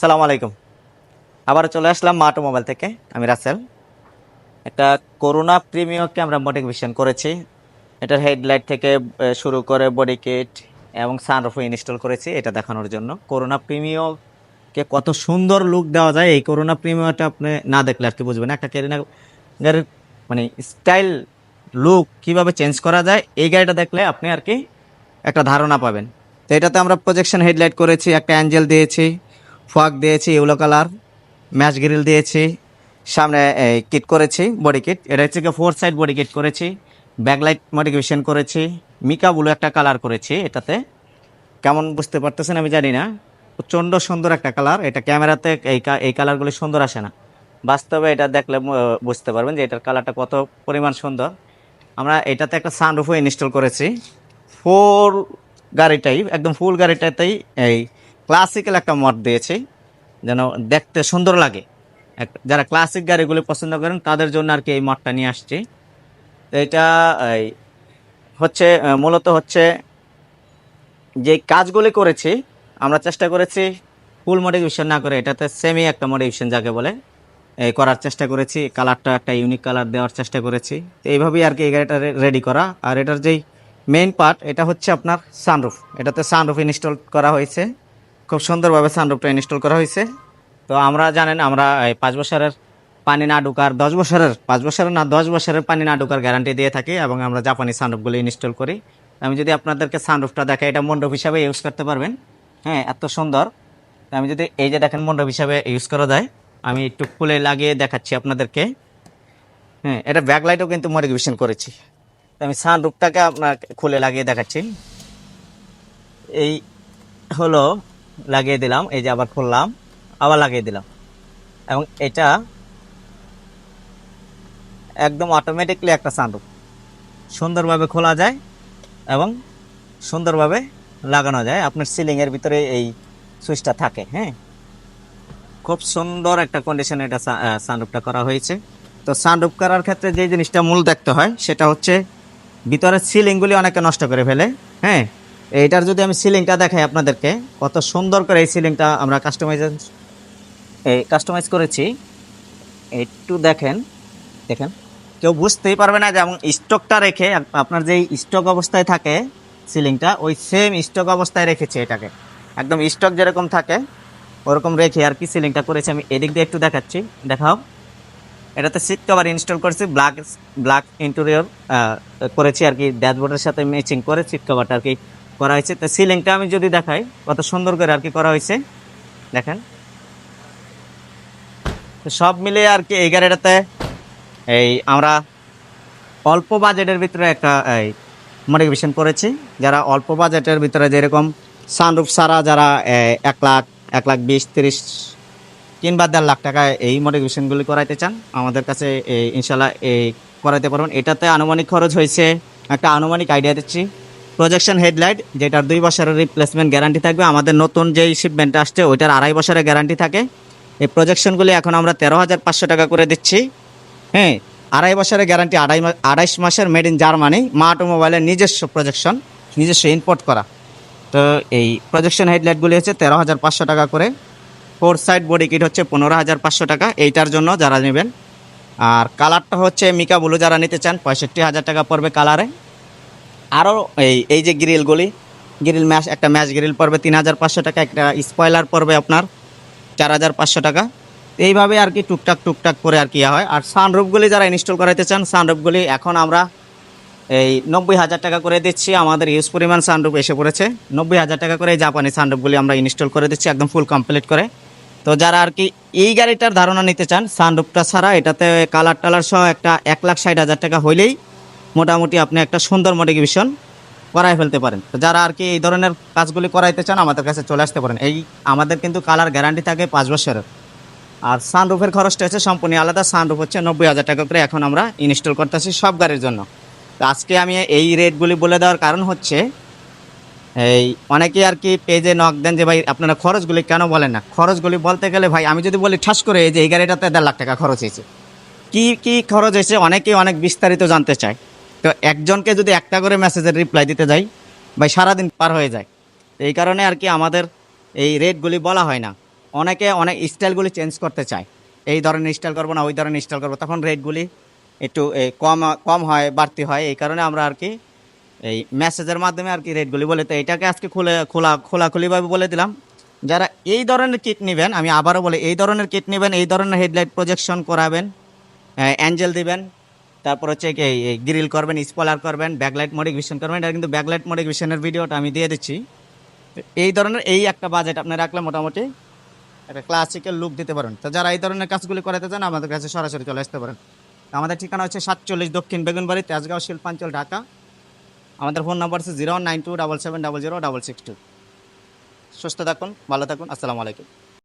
সালাম আলাইকুম। আবার চলে আসলাম মা অটোমোবাইল থেকে। আমি রাসেল। একটা করোনা প্রিমিয়মকে আমরা মডিফিকেশন করেছি। এটার হেডলাইট থেকে শুরু করে বডি কিট এবং সানরুফও ইনস্টল করেছি এটা দেখানোর জন্য। করোনা প্রিমিয়মকে কত সুন্দর লুক দেওয়া যায়। এই করোনা প্রিমিয়মটা আপনি না দেখলে আর কি বুঝবেন একটা কেরিনা মানে স্টাইল লুক কীভাবে চেঞ্জ করা যায়, এই গাড়িটা দেখলে আপনি আর কি একটা ধারণা পাবেন। তো এটাতে আমরা প্রজেকশন হেডলাইট করেছি, একটা অ্যাঞ্জেল দিয়েছি। ফগ দিয়েছি ইউলো কালার ম্যাচ গ্রিল দিয়েছি, সামনে কিট করেছি বডি কিট এটা হচ্ছে কি ফোর সাইড বডি কিট করেছি ব্যাকলাইট মডিফিকেশন করেছি, মিকা ব্লু একটা কালার করেছি এটাতে। কেমন বুঝতে পারতেছেন আমি জানি না। প্রচণ্ড সুন্দর একটা কালার এটা ক্যামেরাতে এই এই কালারগুলি সুন্দর আসে না। বাস্তবে এটা দেখলে বুঝতে পারবেন যে এটার কালারটা কত পরিমাণ সুন্দর। আমরা এটাতে একটা সানরুফও ইনস্টল করেছি। ফুল গাড়িটাই, একদম ফুল গাড়িটাতেই এই ক্লাসিক্যাল একটা মড দিয়েছি, যেন দেখতে সুন্দর লাগে। যারা ক্লাসিক গাড়িগুলি পছন্দ করেন, তাদের জন্য আর কি এই মডটা নিয়ে আসছি। তো এটা হচ্ছে মূলত হচ্ছে, যে কাজগুলি করেছি, আমরা চেষ্টা করেছি ফুল মডিফিকেশন না করে, এটাতে সেমি একটা মডিফিকেশন যাকে বলে এই করার চেষ্টা করেছি। কালারটা একটা ইউনিক কালার দেওয়ার চেষ্টা করেছি। তো এইভাবেই আর কি এই গাড়িটা রেডি করা। আর এটার যেই মেইন পার্ট এটা হচ্ছে আপনার সানরুফ এটাতে সানরুফ ইনস্টল করা হয়েছে। খুব সুন্দরভাবে সানরুফটা ইনস্টল করা হয়েছে। তো আমরা জানেন, আমরা এই পাঁচ বছরের পানি না ঢুকার, দশ বছরের, পাঁচ বছরের না, দশ বছরের পানি না ঢুকার গ্যারান্টি দিয়ে থাকি এবং আমরা জাপানি সানরুফগুলো ইনস্টল করি। আমি যদি আপনাদেরকে সানরুফটা দেখাই, এটা মণ্ডপ হিসাবে ইউজ করতে পারবেন। হ্যাঁ এত সুন্দর। আমি যদি এই যে দেখেন মণ্ডপ হিসাবে ইউজ করা যায়, আমি একটু খুলে লাগিয়ে দেখাচ্ছি আপনাদেরকে। হ্যাঁ এটা ব্যাকলাইটও কিন্তু মডিফিকেশন করেছি। আমি সানরুফটাকে আপনার খুলে লাগিয়ে দেখাচ্ছি। এই হলো লাগিয়ে দিলাম, এই যে আবার খুললাম, আবার লাগিয়ে দিলাম। এবং এটা একদম অটোমেটিকলি একটা সানরুফ সুন্দরভাবে খোলা যায় এবং সুন্দরভাবে লাগানো যায়। আপনার সিলিংয়ের ভিতরে এই সুইচটা থাকে হ্যাঁ? খুব সুন্দর একটা কন্ডিশনে এটা সানরুফটা করা হয়েছে। তো সানরুফ করার ক্ষেত্রে যে জিনিসটা মূল দেখতে হয়, সেটা হচ্ছে ভিতরের সিলিংগুলি অনেকে নষ্ট করে ফেলে হ্যাঁ? এইটার যদি আমি সিলিংটা দেখাই আপনাদেরকে, কত সুন্দর করে এই সিলিংটা আমরা কাস্টমাইজ এই কাস্টমাইজ করেছি। একটু দেখেন দেখেন। কেউ বুঝতেই পারবে না যেমন স্টকটা রেখে আপনার যেই স্টক অবস্থায় থাকে সিলিংটা ওই সেম স্টক অবস্থায় রেখেছে এটাকে। একদম স্টক যেরকম থাকে, ওরকম রেখে আর কি সিলিংটা করেছি। আমি এদিক দিয়ে একটু দেখাচ্ছি, দেখাও। এটাতে সিট কভার ইনস্টল করেছি ব্ল্যাক ব্ল্যাক ইন্টেরিয়র করেছি আর কি ড্যাশবোর্ডের সাথে ম্যাচিং করে সিট কভারটা আর কি করা হয়েছে। তো সিলিংটা আমি যদি দেখাই, কত সুন্দর করে আর কি করা হয়েছে। দেখেন। সব মিলিয়ে আর কি এই গাড়িটাতে এই আমরা অল্প বাজেটের ভিতরে একটা, এই মডিফিকেশন করেছি। যারা অল্প বাজেটের ভিতরে যেরকম সানরুফ সারা যারা এক লাখ এক লাখ বিশ, তিরিশ কিংবা দেড় লাখ টাকায় এই মডিফিকেশনগুলি করাইতে চান, আমাদের কাছে এই ইনশাল্লাহ এই করাইতে পারবেন। এটাতে আনুমানিক খরচ হয়েছে, একটা আনুমানিক আইডিয়া দিচ্ছি। প্রজেকশন হেডলাইট যেটার দুই বছরের রিপ্লেসমেন্ট গ্যারান্টি থাকবে। আমাদের নতুন যেই শিপমেন্টটা আসছে, ওইটার আড়াই বছরের গ্যারান্টি থাকে। এই প্রজেকশনগুলি এখন আমরা তেরো হাজার পাঁচশো টাকা করে দিচ্ছি। হ্যাঁ আড়াই বছরের গ্যারান্টি আড়াই আড়াইশ মাসের মেড ইন জার্মানি মা অটোমোবাইলের নিজস্ব প্রজেকশন নিজস্ব ইম্পোর্ট করা। তো এই প্রজেকশন হেডলাইটগুলি হচ্ছে তেরো হাজার পাঁচশো টাকা করে। ফোর সাইড বডি কিট হচ্ছে পনেরো হাজার পাঁচশো টাকা, এইটার জন্য যারা নেবেন। আর কালারটা হচ্ছে মিকা ব্লু, যারা নিতে চান, পঁয়ষট্টি হাজার টাকা পড়বে কালারে আরও এই এই যে গ্রিলগুলি গ্রিল ম্যাশ একটা ম্যাশ গ্রিল পড়বে তিন হাজার পাঁচশো টাকা, একটা স্পয়লার পড়বে আপনার চার হাজার পাঁচশো টাকা। এইভাবে আর কি টুকটাক টুকটাক করে আর কি হয়। আর সানরুফগুলি যারা ইনস্টল করাইতে চান সানরুফগুলি এখন আমরা এই নব্বই হাজার টাকা করে দিচ্ছি। আমাদের ইউজ পরিমাণ সানরুফ এসে পড়েছে। নব্বই হাজার টাকা করে এই জাপানি সানরুফগুলি আমরা ইনস্টল করে দিচ্ছি, একদম ফুল কমপ্লিট করে। তো যারা আর কি এই গাড়িটার ধারণা নিতে চান সানরুফটা ছাড়া, এটাতে কালার টালার সহ একটা এক লাখ ষাট হাজার টাকা হইলেই মোটামুটি আপনি একটা সুন্দর মডিফিকেশন করাই ফেলতে পারেন। তো যারা আর কি এই ধরনের কাজগুলি করাইতে চান, আমাদের কাছে চলে আসতে পারেন। এই আমাদের কিন্তু কালার গ্যারান্টি থাকে পাঁচ বছরের। আর সানরুফের খরচটা হচ্ছে সম্পূর্ণ আলাদা। সানরুফ হচ্ছে নব্বই হাজার টাকা করে এখন আমরা ইনস্টল করতেছি সব গাড়ির জন্য। তো আজকে আমি এই রেটগুলি বলে দেওয়ার কারণ হচ্ছে, এই অনেকে আর কি পেজে নক দেন যে, ভাই, আপনারা খরচগুলি কেন বলেন না? খরচগুলি বলতে গেলে, ভাই, আমি যদি বলি, ঠাস করে এই যে, এই গাড়িটাতে দেড় লাখ টাকা খরচ হয়েছে। কী কী খরচ হয়েছে? অনেকেই অনেক বিস্তারিত জানতে চায়। তো একজনকে যদি একটা করে মেসেজের রিপ্লাই দিতে যাই, ভাই সারাদিন পার হয়ে যায়। তো এই কারণে আর কি আমাদের এই রেটগুলি বলা হয় না। অনেকে অনেক স্টাইলগুলি চেঞ্জ করতে চায়। এই ধরনের স্টাইল করব না, ওই ধরনের স্টাইল করব। তখন রেটগুলি একটু কম কম হয়, বাড়তি হয়। এই কারণে আমরা আর কি এই মেসেজের মাধ্যমে আর কি রেটগুলি বলে তো এটাকে আজকে খুলে, খোলা, খোলাখুলিভাবে বলে দিলাম। যারা এই ধরনের কিট নেবেন, আমি আবারও বলি, এই ধরনের কিট নেবেন, এই ধরনের হেডলাইট প্রজেকশন করাবেন অ্যাঞ্জেল দিবেন তারপর হচ্ছে এই গ্রিল করবেন স্পলার করবেন ব্যাকলাইট মডিফিকেশন করবেন, এটা কিন্তু ব্যাকলাইট মডিফিকেশনের ভিডিওটা আমি দিয়ে দিচ্ছি। এই ধরনের, এই একটা বাজেট আপনি রাখলে মোটামুটি একটা ক্লাসিক্যাল লুক দিতে পারেন। তো যারা এই ধরনের কাজগুলি করাতে চান, আমাদের কাছে সরাসরি চলে আসতে পারেন। আমাদের ঠিকানা হচ্ছে সাতচল্লিশ দক্ষিণ বেগুনবাড়ি, তেজগাঁও, শিল্পাঞ্চল, ঢাকা। আমাদের ফোন নাম্বার হচ্ছে zero nine two double seven double zero double six two সুস্থ থাকুন, ভালো থাকুন, আসসালামু আলাইকুম।